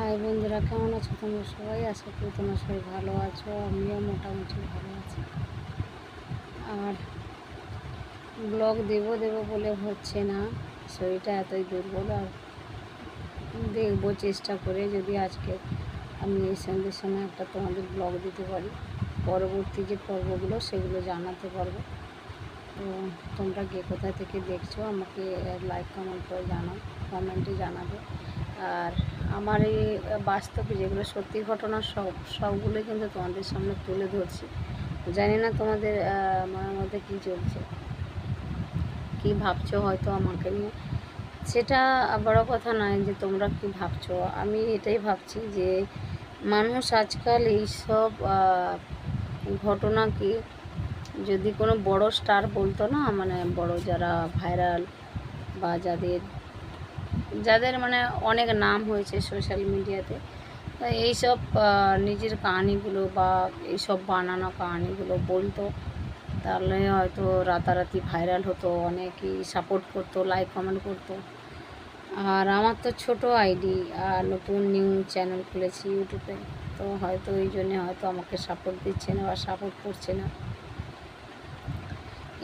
High বন্ধুরা, কেমন আছো তোমরা সবাই? আশা করি তোমরা সবাই ভালো আছো, আমিও মোটামুটি ভালো আছি। আর ব্লগ দেব দেব বলে হচ্ছে না, শরীরটা এতই দুর্বল আর দেখব চেষ্টা করে যদি আজকে আমি এই সন্ধ্যের সময় একটা তোমাদের ব্লগ দিতে পারি। পরবর্তী যে পর্বগুলো সেগুলো জানাতে পারব। তো তোমরা কে কোথা থেকে দেখছ আমাকে লাইক, কমেন্ট করে জানাও, কমেন্টে জানাবে। আর আমার এই বাস্তবে যেগুলো সত্যি ঘটনা সব, সবগুলোই কিন্তু তোমাদের সামনে তুলে ধরছি। জানি না তোমাদের মনের মধ্যে কী চলছে। কী ভাবছ হয়তো আমাকে নিয়ে। সেটা বড় কথা নয় যে তোমরা কি ভাবছ। আমি এটাই ভাবছি যে মানুষ আজকাল এইসব ঘটনাকে যদি কোনো বড় স্টার বলতো না মানে বড় যারা ভাইরাল বা যাদের যাদের মানে অনেক নাম হয়েছে সোশ্যাল মিডিয়াতে এইসব নিজের কাহানিগুলো বা এইসব বানানো কাহানিগুলো বলতো। তাহলে হয়তো রাতারাতি ভাইরাল হতো, অনেকেই সাপোর্ট করতো লাইক কমেন্ট করতো। আর আমার তো ছোট আইডি, আর নতুন নিউ চ্যানেল খুলেছি ইউটিউবে তো হয়তো ওই জন্যে হয়তো আমাকে সাপোর্ট দিচ্ছে না বা সাপোর্ট করছে না।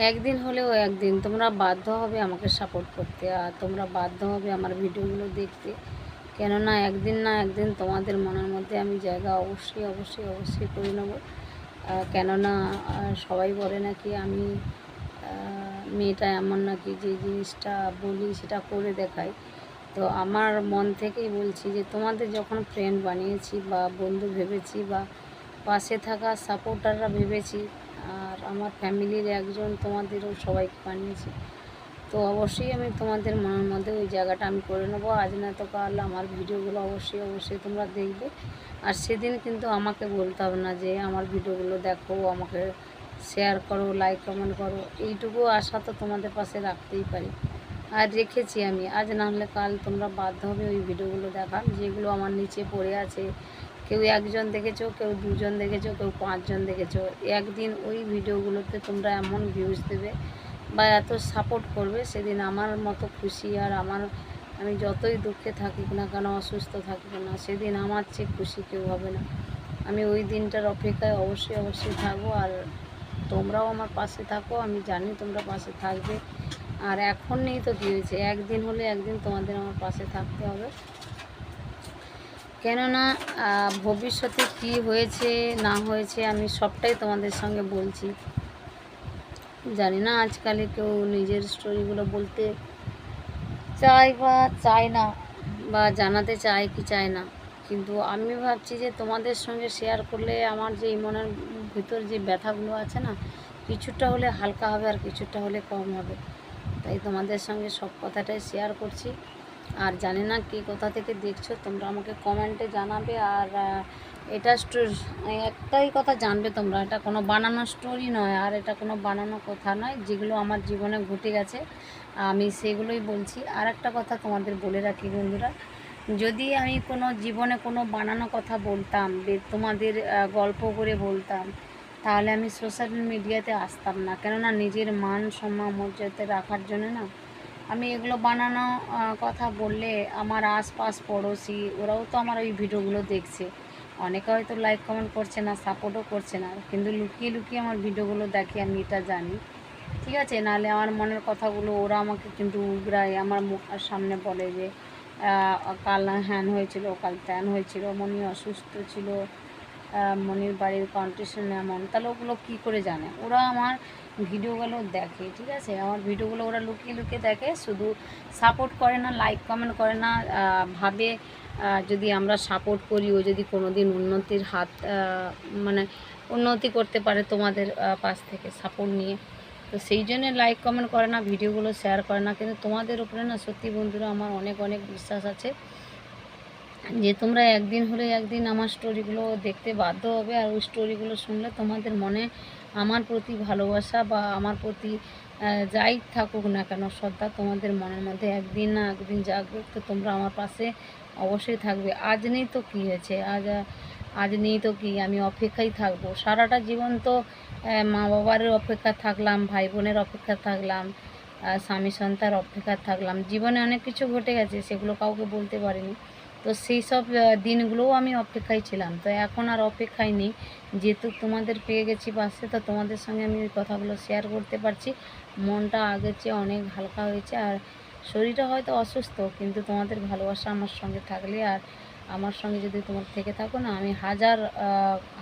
একদিন হলেও একদিন। তোমরা বাধ্য হবে আমাকে সাপোর্ট করতে আর তোমরা বাধ্য হবে আমার ভিডিওগুলো দেখতে। কেননা একদিন না একদিন তোমাদের মনের মধ্যে আমি জায়গা অবশ্যই অবশ্যই অবশ্যই করে নেব। কেননা সবাই বলে নাকি আমি মেয়েটা এমন নাকি যে জিনিসটা বলি সেটা করে দেখাই। তো আমার মন থেকেই বলছি যে তোমাদের যখন ফ্রেন্ড বানিয়েছি বা বন্ধু ভেবেছি বা পাশে থাকা সাপোর্টাররা ভেবেছি আর আমার ফ্যামিলির একজন তোমাদেরও সবাইকে বানিয়েছে। তো অবশ্যই আমি তোমাদের মনের মধ্যে ওই জায়গাটা আমি করে নেব। আজ না তো কাল আমার ভিডিওগুলো অবশ্যই অবশ্যই তোমরা দেখবে। আর সেদিন কিন্তু আমাকে বলতে হবে না যে আমার ভিডিওগুলো দেখো, আমাকে শেয়ার করো লাইক কমেন্ট করো। এইটুকু আশা তো তোমাদের পাশে রাখতেই পারি। আর রেখেছি আমি। আজ না হলে কাল তোমরা বাধ্য হবে ওই ভিডিওগুলো দেখার, যেগুলো আমার নিচে পড়ে আছে। কেউ একজন দেখেছ, কেউ দুজন দেখেছ, কেউ পাঁচজন দেখেছ, একদিন ওই ভিডিওগুলোতে তোমরা এমন ভিউজ দেবে বা এত সাপোর্ট করবে, সেদিন আমার মতো খুশি আর আমার, আমি যতই দুঃখে থাকি না কেন, অসুস্থ থাকি না, সেদিন আমার চেয়ে খুশি কেউ হবে না। আমি ওই দিনটার অপেক্ষায় অবশ্যই অবশ্যই থাকব আর তোমরাও আমার পাশে থাকো, আমি জানি তোমরা পাশে থাকবে। আর এখন নেই তো কী হয়েছে, একদিন হলে একদিন তোমাদের আমার পাশে থাকতে হবে। কেননা ভবিষ্যতে কি হয়েছে, না হয়েছে, আমি সবটাই তোমাদের সঙ্গে বলছি। জানি না, আজকালে কেউ নিজের স্টোরিগুলো বলতে চায় বা চায় না, বা জানাতে চায় কি চায় না। কিন্তু আমি ভাবছি যে তোমাদের সঙ্গে শেয়ার করলে আমার যে মনের ভিতর যে ব্যথাগুলো আছে না, কিছুটা হলে হালকা হবে আর কিছুটা হলে কম হবে। তাই তোমাদের সঙ্গে সব কথাটাই শেয়ার করছি। আর জানি না কি কোথা থেকে দেখছ, তোমরা আমাকে কমেন্টে জানাবে। আর এটা একটাই কথা জানবে তোমরা। এটা কোনো বানানো স্টোরি নয়, আর এটা কোনো বানানো কথা নয়। যেগুলো আমার জীবনে ঘটে গেছে, আমি সেগুলোই বলছি। আর একটা কথা তোমাদের বলে রাখি বন্ধুরা, যদি আমি কোনো জীবনে কোনো বানানো কথা বলতাম তোমাদের গল্প করে বলতাম, তাহলে আমি সোশ্যাল মিডিয়াতে আসতাম না। কেননা নিজের মান সম্মান মর্যাদা রাখার জন্য না আমি এগুলো বানানো কথা বললে আমার আশপাশ পড়োশি ওরাও তো আমার ওই ভিডিওগুলো দেখছে। অনেকে হয়তো লাইক কমেন্ট করছে না সাপোর্টও করছে না। কিন্তু লুকিয়ে লুকিয়ে আমার ভিডিওগুলো দেখে আমি এটা জানি। ঠিক আছে, নাহলে আমার মনের কথাগুলো ওরা আমাকে কিন্তু উগরায় আমার মুখের সামনে বলে যে কাল হ্যান হয়েছিল, কাল ত্যান হয়েছিল, মনি অসুস্থ ছিল মনির বাড়ির কন্ডিশন এমন। তাহলে ওগুলো কী করে জানে? ওরা আমার ভিডিওগুলো দেখে, ঠিক আছে? আমার ভিডিওগুলো ওরা লুকিয়ে লুকিয়ে দেখে, শুধু সাপোর্ট করে না লাইক কমেন্ট করে না ভাবে যদি আমরা সাপোর্ট করি, ও যদি কোনো দিন উন্নতির হাত মানে উন্নতি করতে পারে তোমাদের পাশ থেকে সাপোর্ট নিয়ে। তো সেই জন্যে লাইক কমেন্ট করে না, ভিডিওগুলো শেয়ার করে না। কিন্তু তোমাদের উপরে না সত্যি বন্ধুরা আমার অনেক অনেক বিশ্বাস আছে যে তোমরা একদিন হলে একদিন আমার স্টোরিগুলো দেখতে বাধ্য হবে, আর ওই স্টোরিগুলো শুনলে তোমাদের মনে আমার প্রতি ভালোবাসা বা আমার প্রতি যাই থাকুক না কেন শ্রদ্ধা তোমাদের মনের মধ্যে একদিন না একদিন জাগবে, তো তোমরা আমার পাশে অবশ্যই থাকবে। আজ নেই তো কী হয়েছে? আজ আজ নেই তো কি? আমি অপেক্ষাই থাকব। সারাটা জীবন তো মা বাবার অপেক্ষা থাকলাম ভাই বোনের অপেক্ষা থাকলাম স্বামী সন্তার অপেক্ষা থাকলাম। জীবনে অনেক কিছু ঘটে গেছে, সেগুলো কাউকে বলতে পারিনি। তো সেই সব দিনগুলোও আমি অপেক্ষায় ছিলাম। তো এখন আর অপেক্ষায় নেই। যেহেতু তোমাদের পেয়ে গেছি বাসে, তো তোমাদের সঙ্গে আমি ওই কথাগুলো শেয়ার করতে পারছি। মনটা আগের চেয়ে অনেক হালকা হয়েছে আর শরীরটা হয়তো অসুস্থ, কিন্তু তোমাদের ভালোবাসা আমার সঙ্গে থাকলে আর আমার সঙ্গে যদি তোমার থেকে থাকো না, আমি হাজার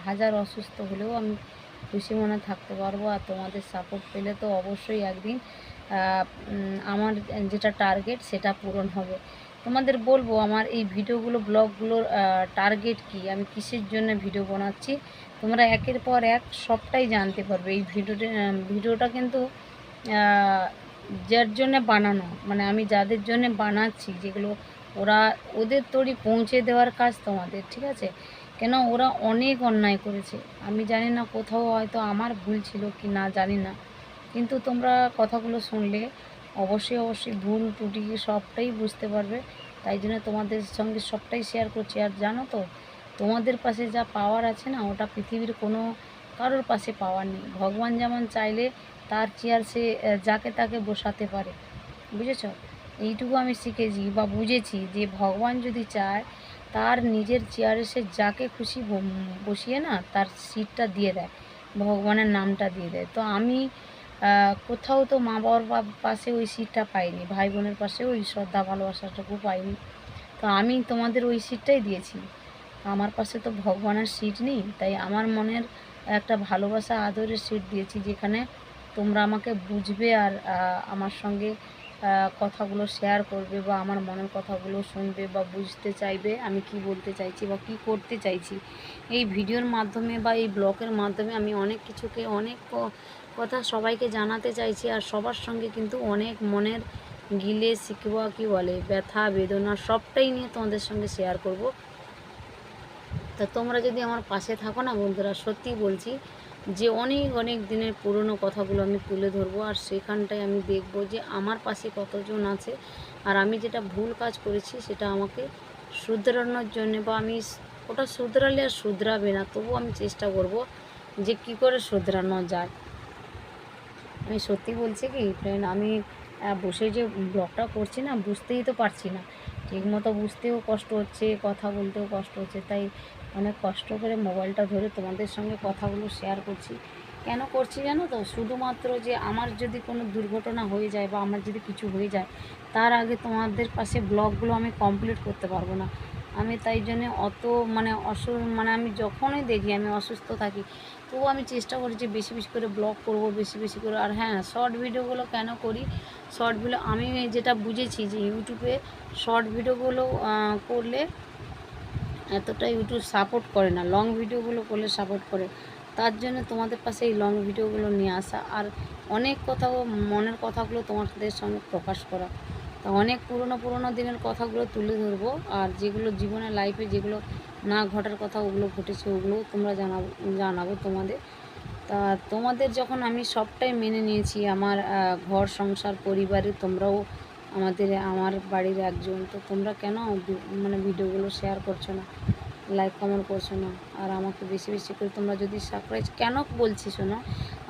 হাজার অসুস্থ হলেও আমি খুশি মনে থাকতে পারব। আর তোমাদের সাপোর্ট পেলে তো অবশ্যই একদিন আমার যেটা টার্গেট সেটা পূরণ হবে। তোমাদের বলব আমার এই ভিডিওগুলো, ব্লগগুলোর টার্গেট কি? আমি কিসের জন্য ভিডিও বানাচ্ছি? তোমরা একের পর এক সবটাই জানতে পারবে। এই ভিডিওটা ভিডিওটা কিন্তু যার জন্য বানানো মানে আমি যাদের জন্য বানাচ্ছি, যেগুলো ওরা, ওদের তৈরি পৌঁছে দেওয়ার কাজ তোমাদের, ঠিক আছে? কেন ওরা অনেক অন্যায় করেছে। আমি জানি না কোথাও হয়তো আমার ভুল ছিল কি না, জানি না। কিন্তু তোমরা কথাগুলো শুনলে অবশ্যই অবশ্যই ভুল, ত্রুটি, সবটাই বুঝতে পারবে। তাই জন্য তোমাদের সঙ্গে সবটাই শেয়ার করছি। আর জানো তো, তোমাদের পাশে যা পাওয়ার আছে না, ওটা পৃথিবীর কোনো কারোর পাশে পাওয়ার নেই। ভগবান যেমন চাইলে তার চেয়ার সে যাকে তাকে বসাতে পারে। বুঝেছ? এইটুকু আমি শিখেছি বা বুঝেছি যে ভগবান যদি চায়, তার নিজের চেয়ারে সে যাকে খুশি বসিয়ে না, তার সিটটা দিয়ে দেয়, ভগবানের নামটা দিয়ে দেয়। তো আমি কোথাও তো মা বাবার পাশে ওই সিটটা পাইনি, ভাই বোনের পাশে ওই শ্রদ্ধা, ভালোবাসাটুকু পাইনি। তো আমি তোমাদের ওই সিটটাই দিয়েছি। আমার পাশে তো ভগবানের সিট নেই, তাই আমার মনের একটা ভালোবাসা, আদরের সিট দিয়েছি, যেখানে তোমরা আমাকে বুঝবে আর আমার সঙ্গে কথাগুলো শেয়ার করবে বা আমার মনের কথাগুলো শুনবে বা বুঝতে চাইবে, আমি কি বলতে চাইছি বা কি করতে চাইছি। এই ভিডিওর মাধ্যমে বা এই ব্লগের মাধ্যমে আমি অনেক কিছুকে অনেক কথা সবাইকে জানাতে চাইছি আর সবার সঙ্গে কিন্তু অনেক মনের গিলে শিখবা কি বলে, ব্যথা, বেদনা সবটাই নিয়ে তোমাদের সঙ্গে শেয়ার করব। তা তোমরা যদি আমার পাশে থাকো না বন্ধুরা সত্যি বলছি যে অনেক অনেক দিনের পুরনো কথাগুলো আমি তুলে ধরবো আর সেখানটায় আমি দেখব যে আমার পাশে কতজন আছে আর আমি যেটা ভুল কাজ করেছি সেটা আমাকে শুধরানোর জন্য বা আমি ওটা শুধরালে আর শুধরাবে না তবু আমি চেষ্টা করব যে কি করে শুধরানো যায়। আমি সত্যি বলছি কি ফ্রেন্ড আমি বসে যে ব্লগটা করছি না, বুঝতেই তো পারছি না। ঠিকমতো বুঝতেও কষ্ট হচ্ছে, কথা বলতেও কষ্ট হচ্ছে, তাই অনেক কষ্ট করে মোবাইলটা ধরে তোমাদের সঙ্গে কথাগুলো শেয়ার করছি। কেন করছি জানো তো? শুধুমাত্র যে আমার যদি কোনো দুর্ঘটনা হয়ে যায় বা আমার যদি কিছু হয়ে যায়, তার আগে তোমাদের পাশে ব্লগগুলো আমি কমপ্লিট করতে পারব না। আমি তাই জন্যে অত মানে অসু মানে আমি যখনই দেখি আমি অসুস্থ থাকি, তবুও আমি চেষ্টা করি যে বেশি বেশি করে ব্লগ করব, বেশি বেশি করে। আর হ্যাঁ শর্ট ভিডিওগুলো কেন করি? শর্ট ভিডিও আমি যেটা বুঝেছি যে ইউটিউবে শর্ট ভিডিওগুলো করলে এতটা ইউটিউব সাপোর্ট করে না লং ভিডিওগুলো করলে সাপোর্ট করে। তার জন্য তোমাদের পাশে এই লং ভিডিওগুলো নিয়ে আসা। আর অনেক কথা মনের কথাগুলো তোমাদের সঙ্গে প্রকাশ করা। তা অনেক পুরনো পুরনো দিনের কথাগুলো তুলে ধরবো। আর যেগুলো জীবনের লাইফে যেগুলো না ঘটার কথা ওগুলো ঘটেছে, ওগুলো তোমরা জানাব জানাব তোমাদের। তা তোমাদের যখন আমি সবটাই মেনে নিয়েছি, আমার ঘর, সংসার, পরিবারে তোমরাও আমাদের, আমার বাড়ির একজন, তো তোমরা কেন মানে ভিডিওগুলো শেয়ার করছ না? লাইক কমেন্ট করছ না। আর আমাকে বেশি বেশি করে তোমরা যদি সারপ্রাইজ কেন বলছি শোনো?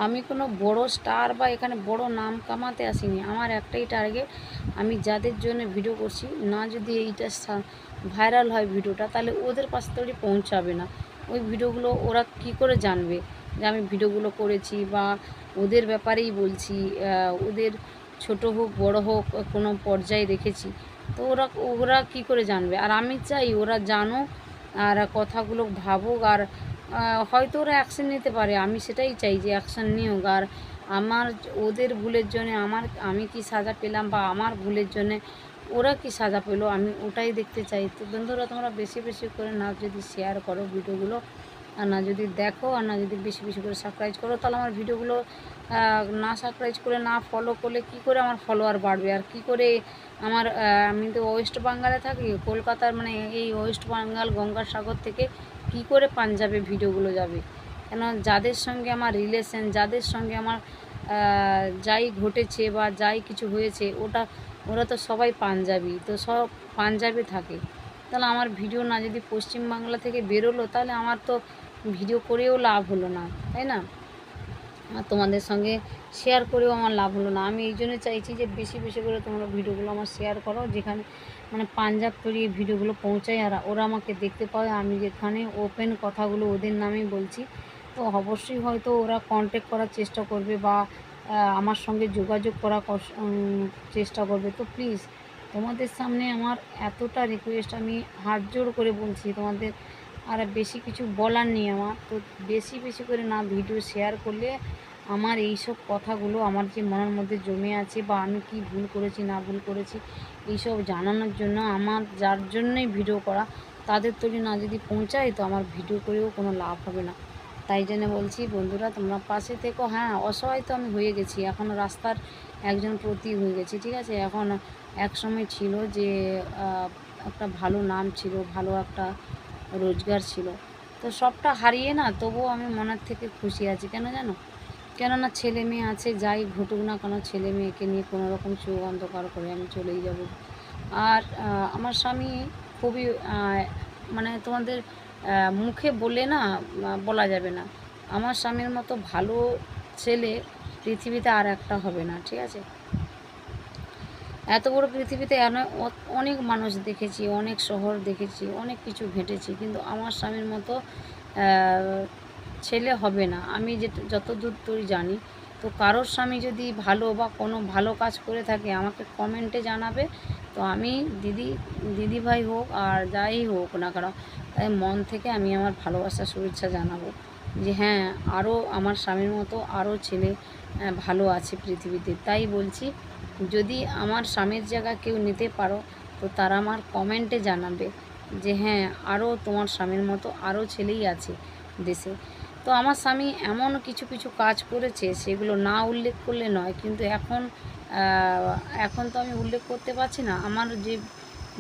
আমি কোনো বড় স্টার বা এখানে বড় নাম কামাতে আসিনি। আমার একটাই টার্গেট আমি যাদের জন্য ভিডিও করছি, না যদি এইটা ভাইরাল হয় ভিডিওটা তাহলে ওদের পাশ তৈরি পৌঁছাবে না। ওই ভিডিওগুলো ওরা কি করে জানবে? যে আমি ভিডিওগুলো করেছি বা ওদের ব্যাপারেই বলছি ওদের ছোট হোক, বড় হোক, কোনো পর্যায়ে রেখেছি। তো ওরা ওরা কি করে জানবে? আর আমি চাই ওরা জানুক আর কথাগুলো ভাবুক আর হয়তো ওরা অ্যাকশন নিতে পারে। আমি সেটাই চাই যে অ্যাকশন নিউক। আর আমার ওদের ভুলের জন্য আমার, আমি কি সাজা পেলাম বা আমার ভুলের জন্য ওরা কি সাজা পেল, আমি ওটাই দেখতে চাই। তো বন্ধুরা, তোমরা বেশি বেশি করে না যদি শেয়ার করো ভিডিওগুলো, আর না যদি দেখো, আর না যদি বেশি বেশি করে সাবস্ক্রাইব করো, তাহলে আমার ভিডিওগুলো না সাবস্ক্রাইব করে, না ফলো করলে কি করে আমার ফলোয়ার বাড়বে? আর কি করে আমার আমি তো ওয়েস্ট বাঙ্গালে থাকি, কলকাতার মানে এই ওয়েস্ট বেঙ্গল গঙ্গাসাগর থেকে কি করে পাঞ্জাবে ভিডিওগুলো যাবে? কেন যাদের সঙ্গে আমার রিলেশন যাদের সঙ্গে আমার যাই ঘটেছে বা যাই কিছু হয়েছে, ওটা, ওরা তো সবাই পাঞ্জাবি, তো সব পাঞ্জাবে থাকে। তাহলে আমার ভিডিও না যদি পশ্চিমবাংলা থেকে বেরোলো, তাহলে আমার তো ভিডিও করেও লাভ হলো না, তাই না? তোমাদের সঙ্গে শেয়ার করেও আমার লাভ হলো না। আমি এই জন্য চাইছি যে বেশি বেশি করে তোমরা ভিডিওগুলো আমার শেয়ার করো, যেখানে মানে পাঞ্জাব তৈরি ভিডিওগুলো পৌঁছায় আর ওরা আমাকে দেখতে পায়। আমি যেখানে ওপেন কথাগুলো ওদের নামেই বলছি। তো অবশ্যই হয়তো ওরা কন্ট্যাক্ট করার চেষ্টা করবে বা আমার সঙ্গে যোগাযোগ করার চেষ্টা করবে। তো প্লিজ তোমাদের সামনে আমার এতটা রিকোয়েস্ট আমি হাত জোড় করে বলছি। তোমাদের আর বেশি কিছু বলার নেই আমার। তো বেশি বেশি করে না ভিডিও শেয়ার করলে আমার এই সব কথাগুলো আমার যে মনের মধ্যে জমে আছে বা আমি কি ভুল করেছি, না ভুল করেছি, এইসব জানানোর জন্য আমার, যার জন্যই ভিডিও করা, তাদের তৈরি না যদি পৌঁছায় তো আমার ভিডিও করেও কোনো লাভ হবে না। তাই জন্য বলছি, বন্ধুরা তোমরা পাশে থেকো। হ্যাঁ অসহায় তো আমি হয়ে গেছি, এখন রাস্তার একজন প্রতি হয়ে গেছি, ঠিক আছে? এখন এক সময় ছিল যে একটা ভালো নাম ছিল, ভালো একটা রোজগার ছিল। তো সবটা হারিয়ে না তবুও আমি মনের থেকে খুশি আছি। কেন জানো? কেননা ছেলে মেয়ে আছে, যাই ঘটুক না কেন ছেলে মেয়েকে নিয়ে কোনো রকম চোখ অন্ধকার করে আমি চলেই যাব। আর আমার স্বামী খুবই মানে তোমাদের মুখে বলে না বলা যাবে না। আমার স্বামীর মতো ভালো ছেলে পৃথিবীতে আর একটা হবে না, ঠিক আছে? এত বড় পৃথিবীতে অনেক মানুষ দেখেছি, অনেক শহর দেখেছি, অনেক কিছু ঘেঁটেছি, কিন্তু আমার স্বামীর মতো ছেলে হবে না। আমি যে, যতদূর তুই জানি। তো কারোর স্বামী যদি ভালো বা কোনো ভালো কাজ করে থাকে, আমাকে কমেন্টে জানাবে। তো আমি দিদি দিদি ভাই হোক আর যাই হোক না কেন, তাই মন থেকে আমি আমার ভালোবাসা, শুভেচ্ছা জানাব। যে হ্যাঁ আরও আমার স্বামীর মতো আরও ছেলে ভালো আছে পৃথিবীতে। তাই বলছি, যদি আমার স্বামীর জায়গা কেউ নিতে পারো, তো তারা আমার কমেন্টে জানাবে যে হ্যাঁ আরও তোমার স্বামীর মতো আরও ছেলেই আছে দেশে। তো আমার স্বামী এমন কিছু কিছু কাজ করেছে, সেগুলো না উল্লেখ করলে নয়, কিন্তু এখন এখন তো আমি উল্লেখ করতে পারছি না। আমার যে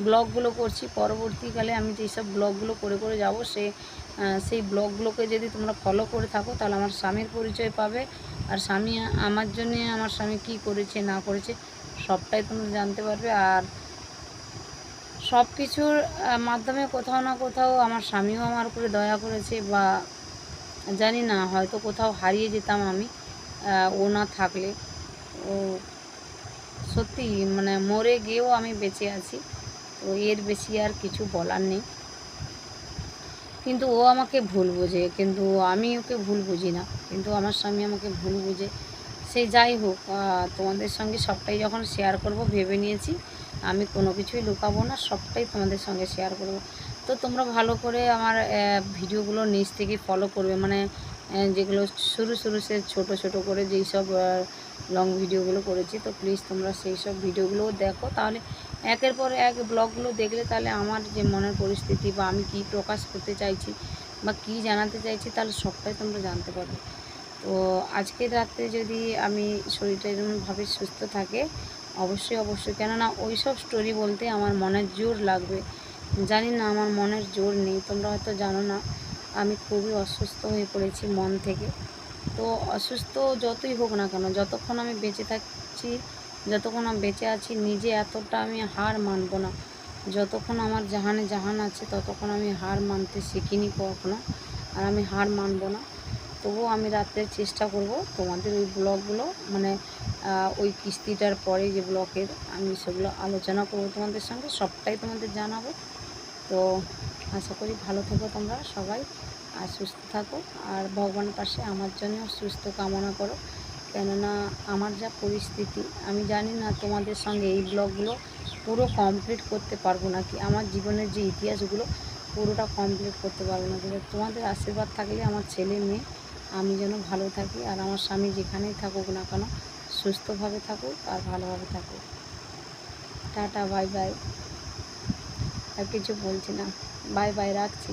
ব্লগগুলো করছি, পরবর্তীকালে আমি যেসব ব্লগগুলো করে করে যাব, সে সেই ব্লগগুলোকে যদি তোমরা ফলো করে থাকো, তাহলে আমার স্বামীর পরিচয় পাবে। আর স্বামী, আমার জন্যে আমার স্বামী কী করেছে, না করেছে, সবটাই তোমরা জানতে পারবে। আর সব কিছুর মাধ্যমে কোথাও না কোথাও আমার স্বামীও আমার উপরে দয়া করেছে বা জানি না, হয়তো কোথাও হারিয়ে যেতাম আমি ও না থাকলে। ও সত্যি মানে মরে গিয়েও আমি বেঁচে আছি। তো এর বেশি আর কিছু বলার নেই। কিন্তু ও আমাকে ভুল বোঝে, কিন্তু আমি ওকে ভুল বুঝি না। কিন্তু আমার স্বামী আমাকে ভুল বুঝে। সে যাই হোক তোমাদের সঙ্গে সবটাই যখন শেয়ার করব, ভেবে নিয়েছি। আমি কোনো কিছুই লুকাবো না, সবটাই তোমাদের সঙ্গে শেয়ার করব। তো তোমরা ভালো করে আমার ভিডিওগুলো নিচ থেকে ফলো করবে। মানে যেগুলো শুরু শুরু সে ছোটো ছোটো করে যেই সব লং ভিডিওগুলো করেছি। তো প্লিজ তোমরা সেই সব ভিডিওগুলোও দেখো। তাহলে একের পর এক ব্লগগুলো দেখলে তাহলে আমার যে মনের পরিস্থিতি বা আমি কী প্রকাশ করতে চাইছি বা কী জানাতে চাইছি, তাহলে সবটাই তোমরা জানতে পারবে। তো আজকের রাত্রে যদি আমি শরীরটা এরকমভাবে সুস্থ থাকে, অবশ্যই অবশ্যই, কেননা ওই সব স্টোরি বলতে আমার মনের জোর লাগবে। জানি না, আমার মনের জোর নেই, তোমরা হয়তো জানো না, আমি খুবই অসুস্থ হয়ে পড়েছি মন থেকে। তো অসুস্থ যতই হোক না কেন, যতক্ষণ আমি বেঁচে থাকছি যতক্ষণ আমি বেঁচে আছি, নিজে এতটা আমি হার মানব না। যতক্ষণ আমার জাহানে জাহান আছে, ততক্ষণ আমি হার মানতে শিখিনি কখনো। আর আমি হার মানব না। তবুও আমি রাত্রে চেষ্টা করব তোমাদের ওই ব্লগগুলো মানে ওই কিস্তিটার পরে যে ব্লগের আমি সেগুলো আলোচনা করব তোমাদের সঙ্গে, সবটাই তোমাদের জানাব। তো আশা করি ভালো থেকো তোমরা সবাই, আর সুস্থ থাকো। আর ভগবানের পাশে আমার জন্য সুস্থ কামনা করো। কেননা আমার যা পরিস্থিতি, আমি জানি না তোমাদের সঙ্গে এই ব্লগগুলো পুরো কমপ্লিট করতে পারব না কি আমার জীবনের যে ইতিহাসগুলো পুরোটা কমপ্লিট করতে পারব না। কিন্তু তোমাদের আশীর্বাদ থাকলে আমার ছেলে মেয়ে, আমি যেন ভালো থাকি আর আমার স্বামী যেখানেই থাকুক না কেন, সুস্থভাবে থাকুক আর ভালোভাবে থাকুক। Tata, bye bye. আর কিছু বলছি না। বাই বাই, রাখছি।